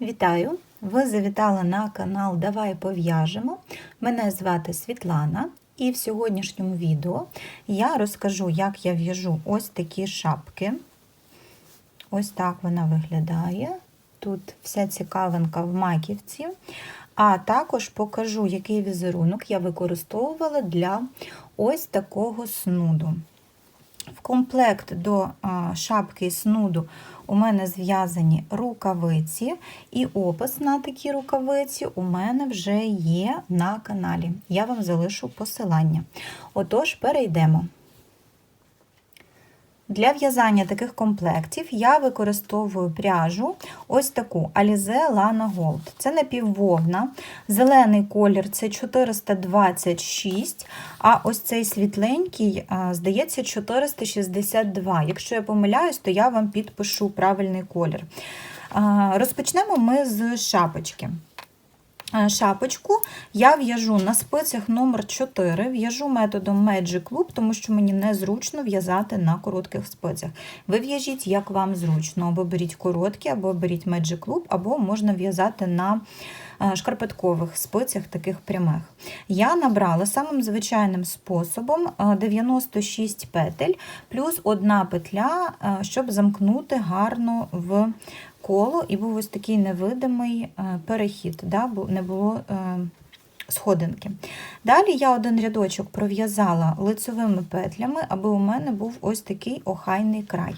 Вітаю! Ви завітали на канал Давай пов'яжемо. Мене звати Світлана, і в сьогоднішньому відео я розкажу, як я в'яжу ось такі шапки. Ось так вона виглядає. Тут вся цікавинка в маківці. А також покажу, який візерунок я використовувала для ось такого снуду. В комплект до шапки і снуду у мене зв'язані рукавиці, і опис на такі рукавиці у мене вже є на каналі. Я вам залишу посилання. Отож, перейдемо. Для в'язання таких комплектів я використовую пряжу ось таку Alize Lana Gold. Це напіввовна, зелений колір це 426, а ось цей світленький, здається, 462. Якщо я помиляюсь, то я вам підпишу правильний колір. Розпочнемо ми з шапочки. Шапочку я в'яжу на спицях номер 4 в'яжу методом Magic Loop, тому що мені незручно в'язати на коротких спицях. Ви в'яжіть, як вам зручно, або беріть короткі, або беріть Magic Loop, або можна в'язати на шкарпеткових спицях, таких прямих. Я набрала самим звичайним способом 96 петель, плюс одна петля, щоб замкнути гарно в коло, і був ось такий невидимий перехід, да, не було сходинки. Далі я один рядочок пров'язала лицевими петлями, аби у мене був ось такий охайний край.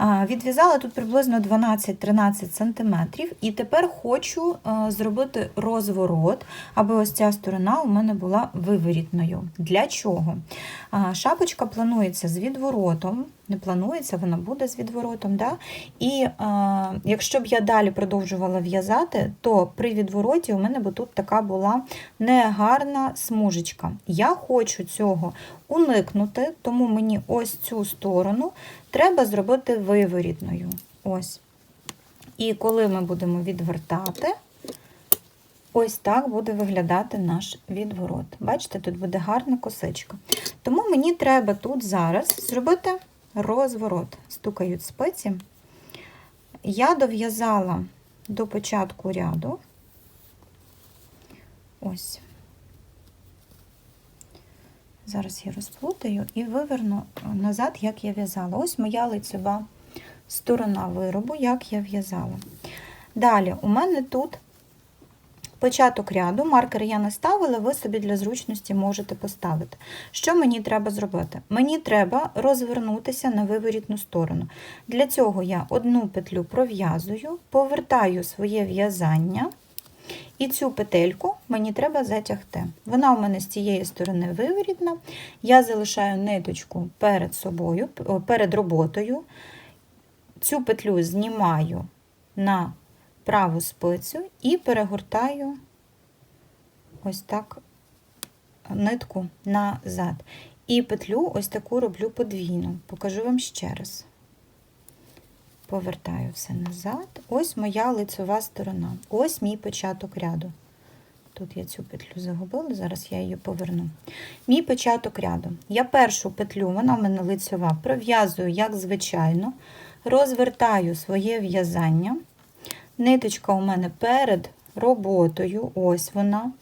Відв'язала тут приблизно 12-13 см, і тепер хочу зробити розворот, аби ось ця сторона у мене була виворітною. Для чого? Шапочка планується з відворотом, не планується, вона буде з відворотом. Да? І а, якщо б я далі продовжувала в'язати, то при відвороті у мене б тут така була негарна смужечка. Я хочу цього уникнути, тому мені ось цю сторону треба зробити виворітною. Ось. І коли ми будемо відвертати, ось так буде виглядати наш відворот. Бачите, тут буде гарна косичка. Тому мені треба тут зараз зробити розворот. Стукають спиці. Я дов'язала до початку ряду. Ось. Зараз я розплутаю і виверну назад, як я в'язала. Ось моя лицева сторона виробу, як я в'язала. Далі, у мене тут початок ряду, маркер я не ставила, ви собі для зручності можете поставити. Що мені треба зробити? Мені треба розвернутися на виворітну сторону. Для цього я одну петлю пров'язую, повертаю своє в'язання. І цю петельку мені треба затягти. Вона у мене з цієї сторони виворітна. Я залишаю ниточку перед собою, перед роботою. Цю петлю знімаю на праву спицю і перегортаю ось так нитку назад. І петлю ось таку роблю подвійну. Покажу вам ще раз. Повертаю все назад. Ось моя лицева сторона. Ось мій початок ряду. Тут я цю петлю загубила, зараз я її поверну. Мій початок ряду. Я першу петлю, вона в мене лицева, пров'язую, як звичайно, розвертаю своє в'язання. Ниточка у мене перед роботою, ось вона.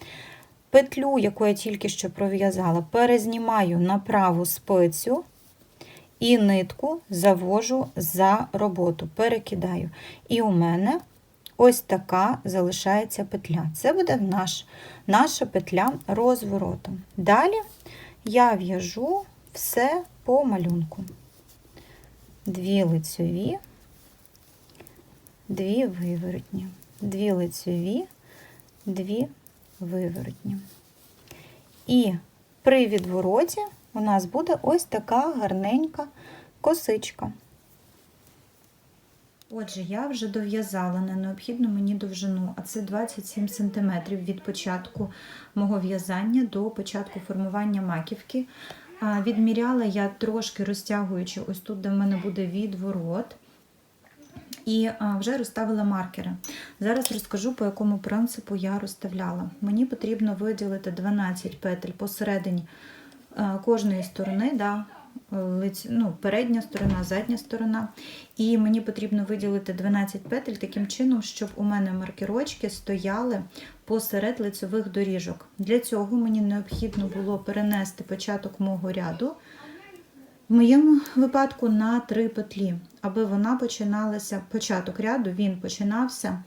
Петлю, яку я тільки що пров'язала, перезнімаю на праву спицю і нитку завожу за роботу, перекидаю. І у мене ось така залишається петля. Це буде наш, наша петля розвороту. Далі я в'яжу все по малюнку. Дві лицьові, дві виворотні, дві лицьові, дві виворотні. І при відвороті у нас буде ось така гарненька косичка. Отже, я вже дов'язала на необхідну мені довжину, а це 27 см від початку мого в'язання до початку формування маківки. Відміряла я трошки розтягуючи, ось тут, де в мене буде відворот. І вже розставила маркери. Зараз розкажу, по якому принципу я розставляла. Мені потрібно виділити 12 петель посередині кожної сторони, да, лиць- ну, передня сторона, задня сторона. І мені потрібно виділити 12 петель таким чином, щоб у мене маркерочки стояли посеред лицевих доріжок. Для цього мені необхідно було перенести початок мого ряду. В моєму випадку на три петлі, аби вона починалася, початок ряду він починався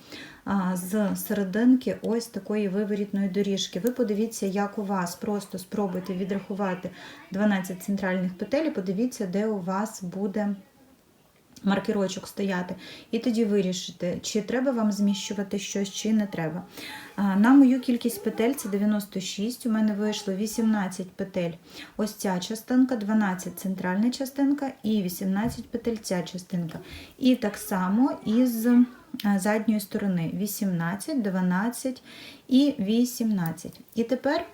з серединки ось такої виворітної доріжки. Ви подивіться, як у вас, просто спробуйте відрахувати 12 центральних петель, і подивіться, де у вас буде маркерочок стояти. І тоді вирішите, чи треба вам зміщувати щось, чи не треба. На мою кількість петель це 96, у мене вийшло 18 петель. Ось ця частинка, 12 центральна частинка і 18 петель ця частинка. І так само із задньої сторони 18, 12 і 18. І тепер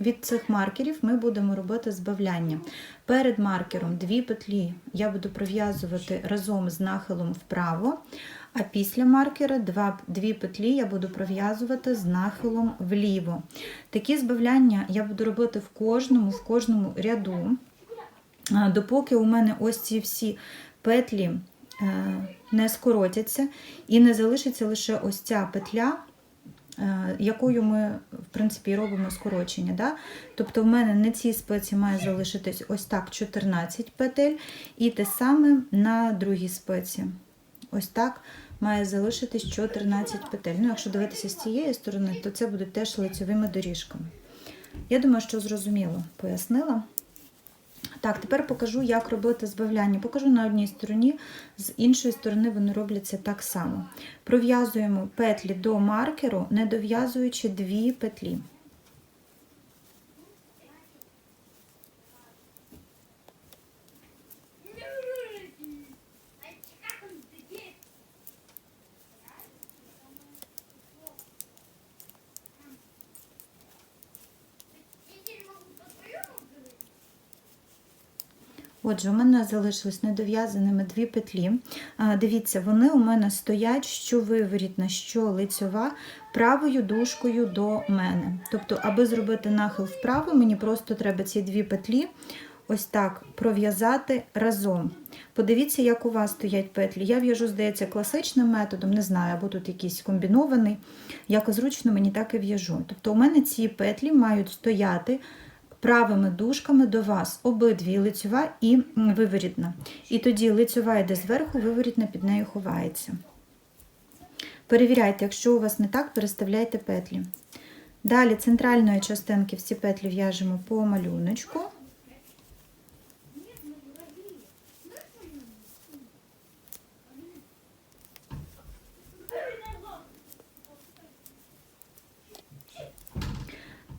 від цих маркерів ми будемо робити збавляння. Перед маркером дві петлі я буду пров'язувати разом з нахилом вправо, а після маркера два, дві петлі я буду пров'язувати з нахилом вліво. Такі збавляння я буду робити в кожному, в кожному ряду, допоки у мене ось ці всі петлі е, не скоротяться і не залишиться лише ось ця петля, е, якою ми, в принципі, робимо скорочення. Да? Тобто в мене на цій спиці має залишитись ось так 14 петель, і те саме на другій спиці. Ось так має залишитись 14 петель. Ну, якщо дивитися з цієї сторони, то це будуть теж лицевими доріжками. Я думаю, що зрозуміло пояснила. Так, тепер покажу, як робити збавляння. Покажу на одній стороні, з іншої сторони вони робляться так само. Пров'язуємо петлі до маркеру, не дов'язуючи дві петлі. Отже, у мене залишились недов'язаними дві петлі. Дивіться, вони у мене стоять, що виворітна, що лицьова, правою дужкою до мене. Тобто, аби зробити нахил вправо, мені просто треба ці дві петлі ось так пров'язати разом. Подивіться, як у вас стоять петлі. Я в'яжу, здається, класичним методом, не знаю, або тут якийсь комбінований. Як зручно мені так і в'яжу. Тобто, у мене ці петлі мають стояти правими дужками до вас, обидві лицьова і виворітна. І тоді лицьова йде зверху, виворітна під нею ховається. Перевіряйте, якщо у вас не так, переставляйте петлі. Далі центральної частинки всі петлі в'яжемо по малюночку.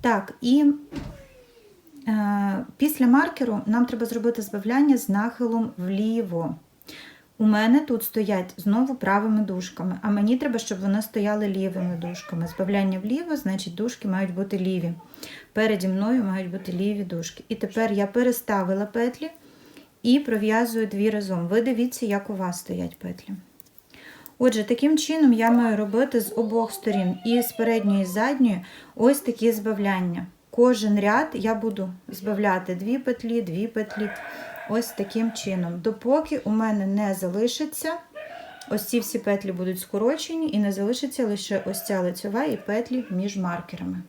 Так, і Після маркеру нам треба зробити збавляння з нахилом вліво. У мене тут стоять знову правими дужками, а мені треба, щоб вони стояли лівими дужками. Збавляння вліво, значить дужки мають бути ліві. Переді мною мають бути ліві дужки. І тепер я переставила петлі і пров'язую дві разом. Ви дивіться, як у вас стоять петлі. Отже, таким чином я маю робити з обох сторін, і з передньої, і з задньої, ось такі збавляння. Кожен ряд я буду збавляти дві петлі, дві петлі, ось таким чином. Допоки у мене не залишиться, ось ці всі петлі будуть скорочені, і не залишиться лише ось ця лицьова і петлі між маркерами.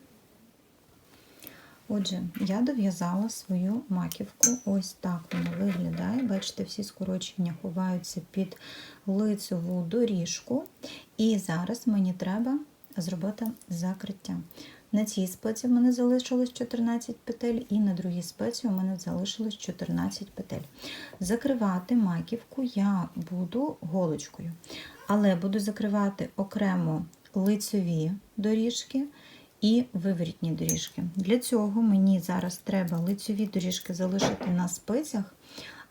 Отже, я дов'язала свою маківку. Ось так вона виглядає. Бачите, всі скорочення ховаються під лицеву доріжку. І зараз мені треба зробити закриття. На цій спеці в мене залишилось 14 петель, і на другій спеці у мене залишилось 14 петель. Закривати маківку я буду голочкою, але буду закривати окремо лицеві доріжки і виворітні доріжки. Для цього мені зараз треба лицеві доріжки залишити на спицях,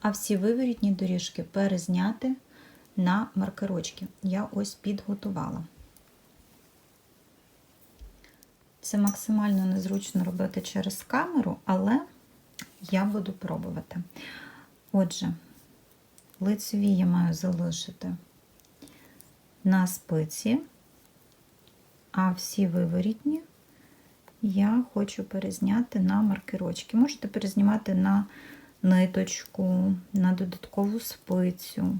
а всі виворітні доріжки перезняти на маркерочки. Я ось підготувала. Це максимально незручно робити через камеру, але я буду пробувати. Отже, лицеві я маю залишити на спиці, а всі виворітні я хочу перезняти на маркерочки. Можете перезнімати на ниточку на додаткову спицю.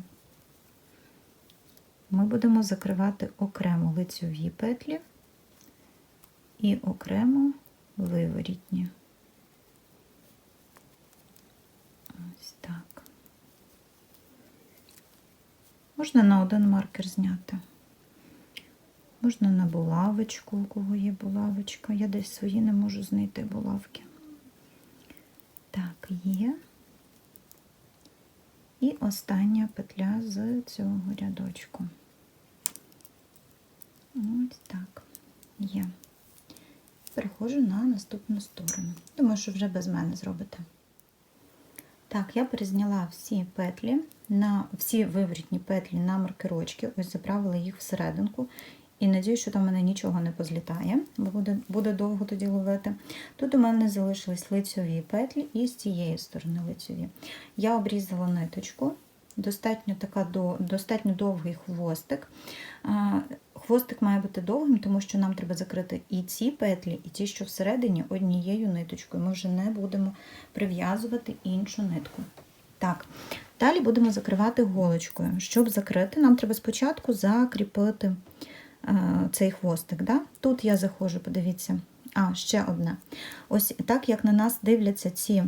Ми будемо закривати окремо лицьові петлі і окремо виворітні. Ось так. Можна на один маркер зняти. Можна на булавочку, у кого є булавочка. Я десь свої не можу знайти булавки. Так, є. І остання петля з цього рядочку. Ось так. Є. Переходжу на наступну сторону. Думаю, що вже без мене зробите. Так, я перезняла всі петлі, на, всі виворітні петлі на маркерочки, ось заправила їх всерединку. І надію, що там мене нічого не позлітає, бо буде, буде довго тоді ловити. Тут у мене залишились лицьові петлі і з цієї сторони лицьові. Я обрізала ниточку, достатньо, така, до, достатньо довгий хвостик. Хвостик має бути довгим, тому що нам треба закрити і ці петлі, і ті, що всередині, однією ниточкою. Ми вже не будемо прив'язувати іншу нитку. Так, далі будемо закривати голочкою. Щоб закрити, нам треба спочатку закріпити цей хвостик. Да? Тут я заходжу, подивіться, а, ще одне. Ось так як на нас дивляться ці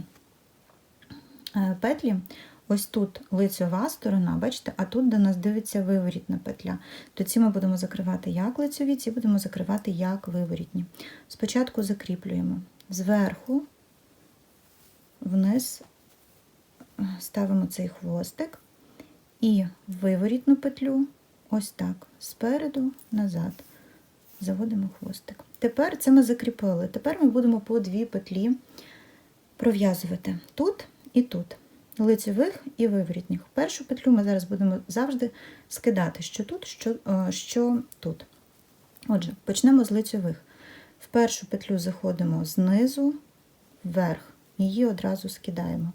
е, петлі, ось тут лицьова сторона, бачите, а тут до нас дивиться виворітна петля. То ці ми будемо закривати як лицьові, ці будемо закривати як виворітні. Спочатку закріплюємо зверху, вниз ставимо цей хвостик і виворітну петлю. Ось так, спереду, назад. Заводимо хвостик. Тепер це ми закріпили. Тепер ми будемо по дві петлі пров'язувати тут і тут. Лицевих і виворітніх. Першу петлю ми зараз будемо завжди скидати, що тут, що, що тут. Отже, почнемо з лицевих. В першу петлю заходимо знизу вверх, її одразу скидаємо.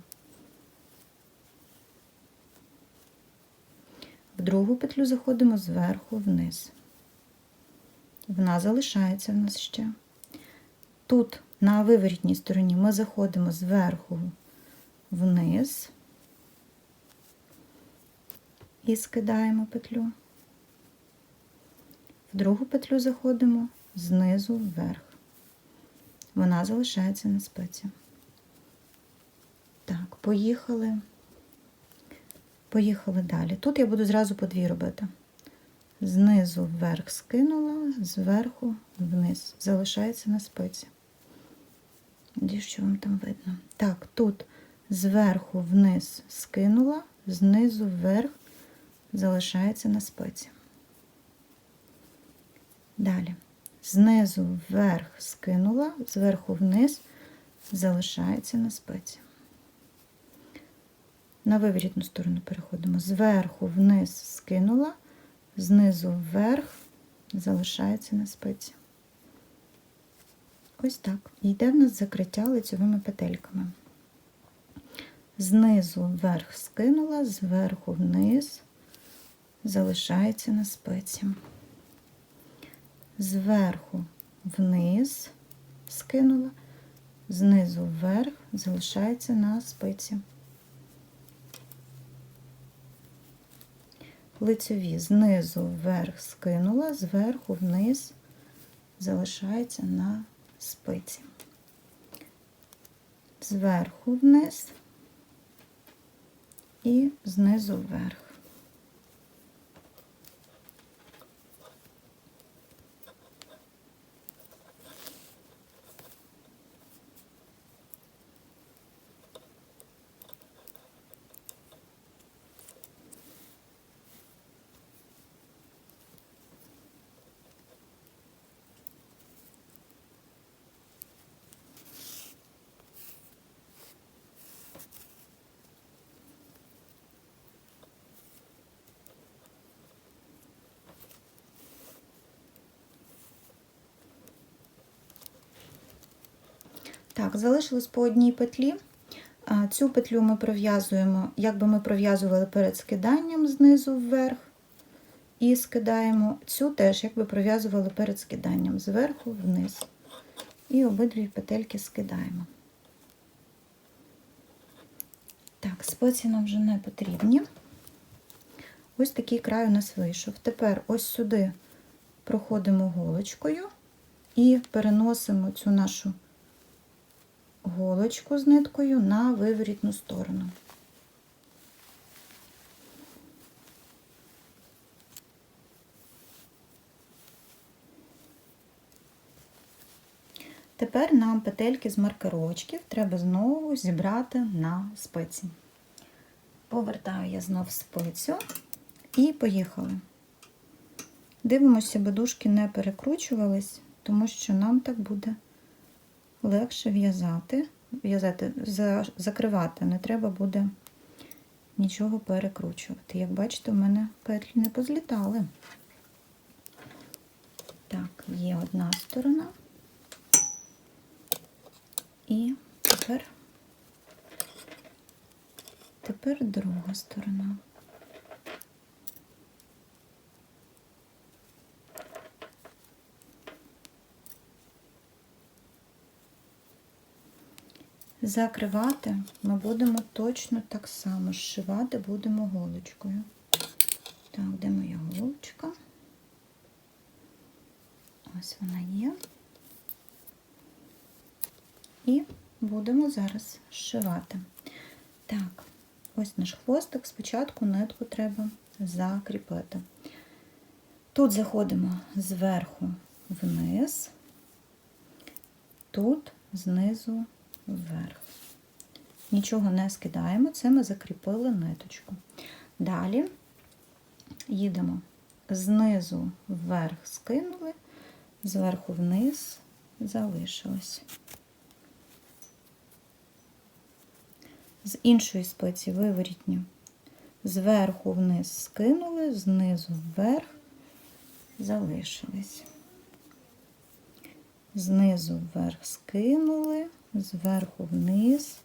В другу петлю заходимо зверху вниз. Вона залишається в нас ще. Тут, на виворітній стороні, ми заходимо зверху вниз і скидаємо петлю. В другу петлю заходимо знизу вверх. Вона залишається на спиці. Так, поїхали. Поїхали далі. Тут я буду зразу по дві робити. Знизу вверх скинула, зверху вниз. Залишається на спиці. Надіюсь, що вам там видно. Так, тут зверху вниз скинула, знизу вверх залишається на спиці. Далі. Знизу вверх скинула, зверху вниз залишається на спиці. На виворітну сторону переходимо. Зверху вниз скинула, знизу вверх, залишається на спиці. Ось так. І йде в нас закриття лицевими петельками. Знизу вверх скинула, зверху вниз, залишається на спиці. Зверху вниз скинула, знизу вверх, залишається на спиці. лицеві знизу вверх скинула, зверху вниз залишається на спиці. Зверху вниз і знизу вверх. Так, залишилось по одній петлі. Цю петлю ми пров'язуємо, якби ми пров'язували перед скиданням знизу вверх. І скидаємо цю теж, якби пров'язували перед скиданням зверху вниз. І обидві петельки скидаємо. Так, спеції нам вже не потрібні. Ось такий край у нас вийшов. Тепер ось сюди проходимо голочкою і переносимо цю нашу голочку з ниткою на виворітну сторону. Тепер нам петельки з маркерочків треба знову зібрати на спиці. Повертаю я знов спицю і поїхали. Дивимося, бедушки не перекручувались, тому що нам так буде легше в'язати, в'язати, за- закривати, не треба буде нічого перекручувати. Як бачите, у мене петлі не позлітали. Так, є одна сторона. І тепер, тепер друга сторона. Закривати ми будемо точно так само, зшивати будемо голочкою. Так, де моя голочка? Ось вона є. І будемо зараз зшивати. Так, ось наш хвостик. Спочатку нитку треба закріпити. Тут заходимо зверху вниз, тут знизу вверх. Нічого не скидаємо, це ми закріпили ниточку. Далі їдемо знизу вверх скинули, зверху вниз залишилось. З іншої спиці виворітню. Зверху вниз скинули, знизу вверх залишились. Знизу вверх скинули, зверху вниз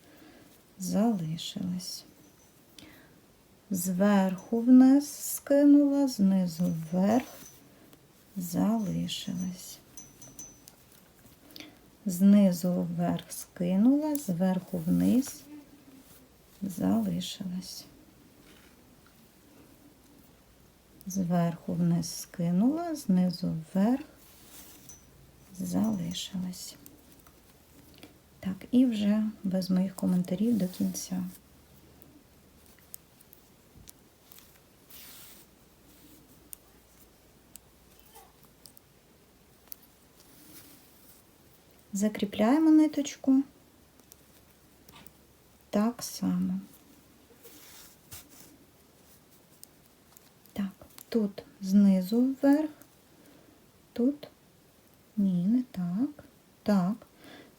залишились. Зверху вниз скинула, знизу вверх залишилась. Знизу вверх скинула, зверху вниз залишилась. Зверху вниз скинула, знизу вверх залишилась. Так, і вже без моїх коментарів до кінця. Закріпляємо ниточку так само. Так, тут знизу вверх, тут ні, не так. Так,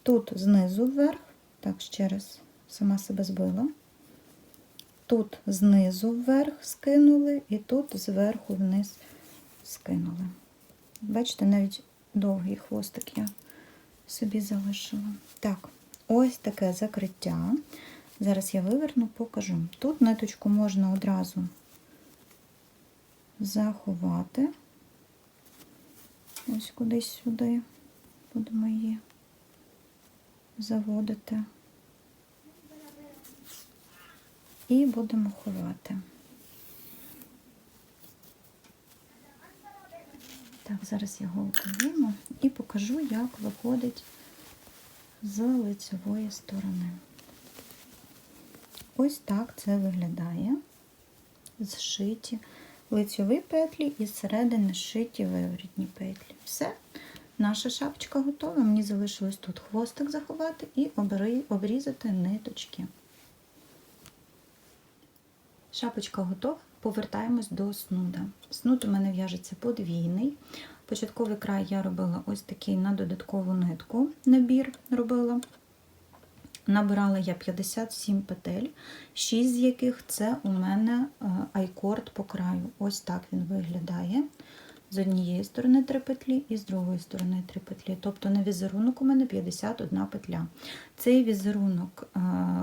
тут знизу вверх, так, ще раз, сама себе збила. Тут знизу вверх скинули, і тут зверху вниз скинули. Бачите, навіть довгий хвостик я собі залишила. Так, ось таке закриття. Зараз я виверну, покажу. Тут ниточку можна одразу заховати. Ось кудись сюди будемо її заводити. І будемо ховати. Так, зараз я голку і покажу, як виходить з лицевої сторони. Ось так це виглядає. Зшиті лицьові петлі і зсередини зшиті виворітні петлі. Все, наша шапочка готова. Мені залишилось тут хвостик заховати і обрізати ниточки. Шапочка готова. Повертаємось до снуда. Снуд у мене в'яжеться подвійний. Початковий край я робила ось такий на додаткову нитку, набір робила. Набирала я 57 петель, 6 з яких це у мене айкорд по краю. Ось так він виглядає. З однієї сторони 3 петлі і з другої сторони 3 петлі. Тобто на візерунок у мене 51 петля. Цей візерунок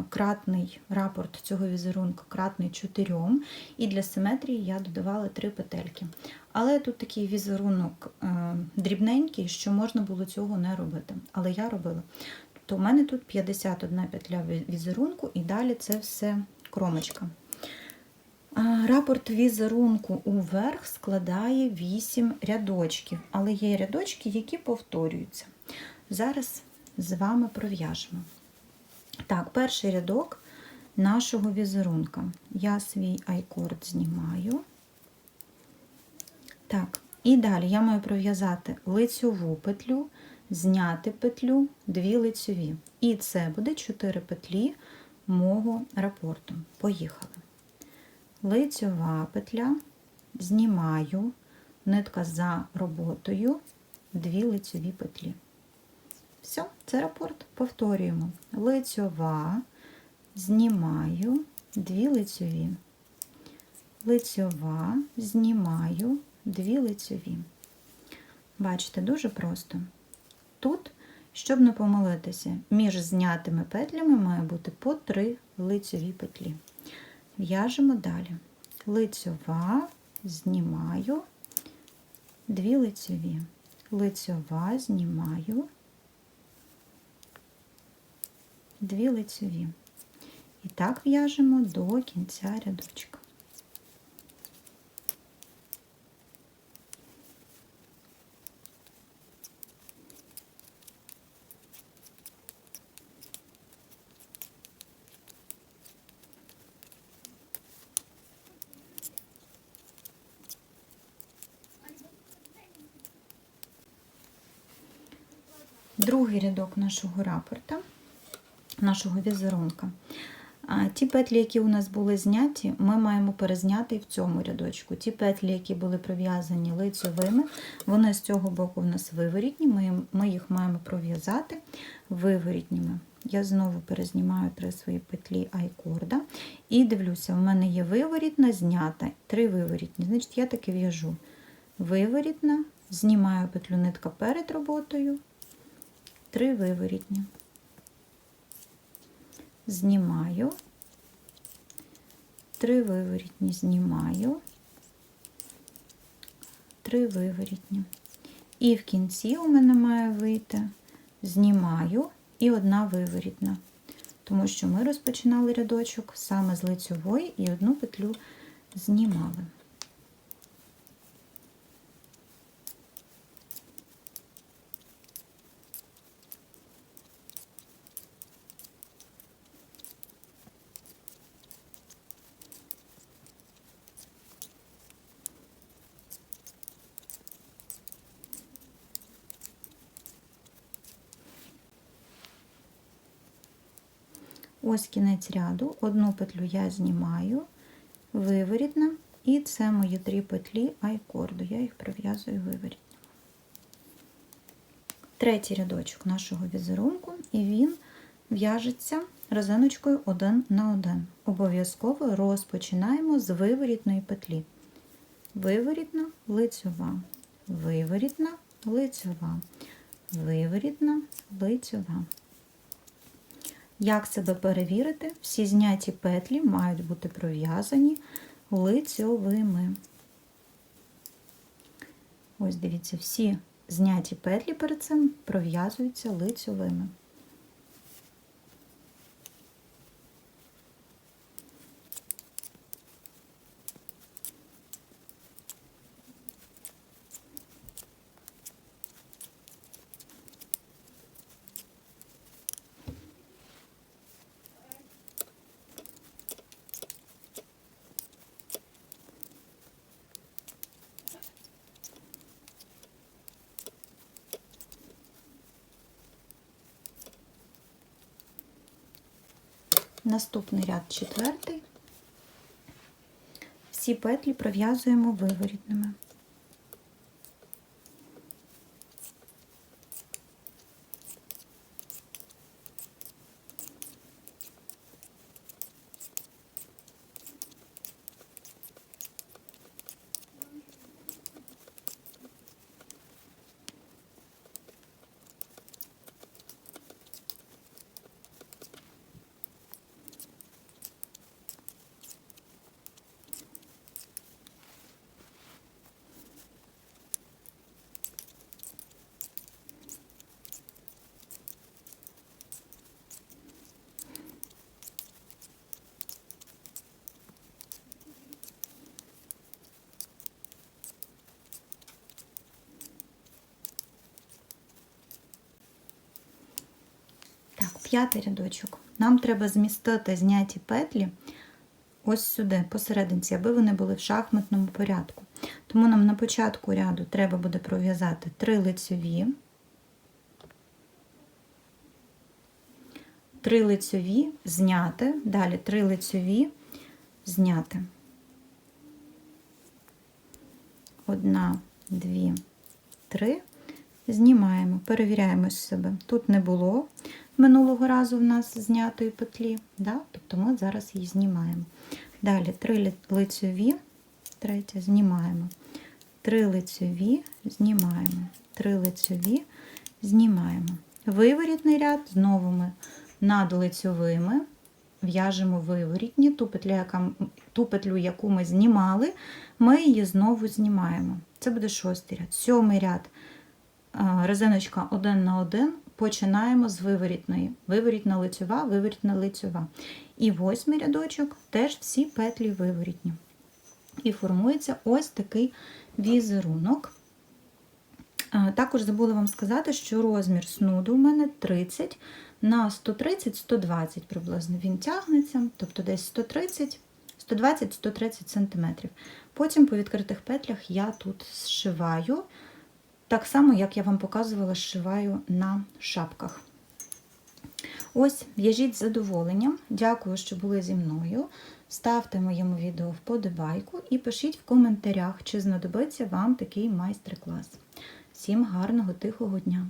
кратний, рапорт цього візерунку кратний 4, і для симетрії я додавала 3 петельки. Але тут такий візерунок дрібненький, що можна було цього не робити. Але я робила. То в мене тут 51 петля візерунку, і далі це все кромочка. Рапорт візерунку уверх складає 8 рядочків, але є рядочки, які повторюються. Зараз з вами пров'яжемо. Так, перший рядок нашого візерунка. Я свій айкорд знімаю. Так, і далі я маю пров'язати лицьову петлю, зняти петлю, дві лицьові. І це буде 4 петлі мого рапорту. Поїхали. Лицьова петля, знімаю, нитка за роботою, дві лицьові петлі. Все, це рапорт. Повторюємо. Лицьова, знімаю, дві лицьові. Лицьова, знімаю, дві лицьові. Бачите, дуже просто. Тут, щоб не помилитися, між знятими петлями має бути по три лицьові петлі. В'яжемо далі. Лицьова, знімаю, дві лицьові. Лицьова, знімаю, дві лицьові. І так в'яжемо до кінця рядочка. Другий рядок нашого рапорта, нашого візерунка. Ті петлі, які у нас були зняті, ми маємо перезняти в цьому рядочку. Ті петлі, які були прив'язані лицьовими, вони з цього боку в нас виворітні, ми, ми їх маємо пров'язати виворітніми. Я знову перезнімаю три свої петлі айкорда і дивлюся, в мене є виворітна, знята, три виворітні. Значить, я таки в'яжу виворітна, знімаю петлю нитка перед роботою, три виворітні. Знімаю, три виворітні знімаю, три виворітні. І в кінці у мене має вийти, знімаю і одна виворітна. Тому що ми розпочинали рядочок саме з лицьової і одну петлю знімали. Ось кінець ряду, одну петлю я знімаю, виворітна, і це мої три петлі айкорду. Я їх пров'язую виворітно. Третій рядочок нашого візерунку, і він в'яжеться резиночкою один на один. Обов'язково розпочинаємо з виворітної петлі. Виворітна, лицьова, виворітна, лицьова, виворітна, лицьова. Як себе перевірити? Всі зняті петлі мають бути пров'язані лицьовими. Ось дивіться, всі зняті петлі перед цим пров'язуються лицьовими. Наступний ряд четвертий. Всі петлі пров'язуємо виворітними. П'ятий рядочок. Нам треба змістити зняті петлі ось сюди, посерединці, аби вони були в шахматному порядку. Тому нам на початку ряду треба буде пров'язати три лицьові, три лицьові, зняти, далі три лицьові, зняти. Одна, дві, три. Знімаємо, перевіряємо себе. Тут не було минулого разу в нас знятої петлі, да? тобто ми зараз її знімаємо. Далі три ли- лицьові, третє, знімаємо. Три лицьові, знімаємо. Три лицьові, знімаємо. Виворітний ряд знову ми над лицьовими в'яжемо виворітні, ту петлю, яка, ту петлю, яку ми знімали, ми її знову знімаємо. Це буде шостий ряд. Сьомий ряд а, резиночка один на один. Починаємо з виворітної. Виворітна лицьова, виворітна лицьова. І восьмий рядочок теж всі петлі виворітні. І формується ось такий візерунок. Також забула вам сказати, що розмір снуду у мене 30 на 130-120 приблизно він тягнеться, тобто десь 130, 120-130 см. Потім по відкритих петлях я тут зшиваю, так само, як я вам показувала, зшиваю на шапках. Ось, в'яжіть з задоволенням. Дякую, що були зі мною. Ставте моєму відео вподобайку і пишіть в коментарях, чи знадобиться вам такий майстер-клас. Всім гарного тихого дня!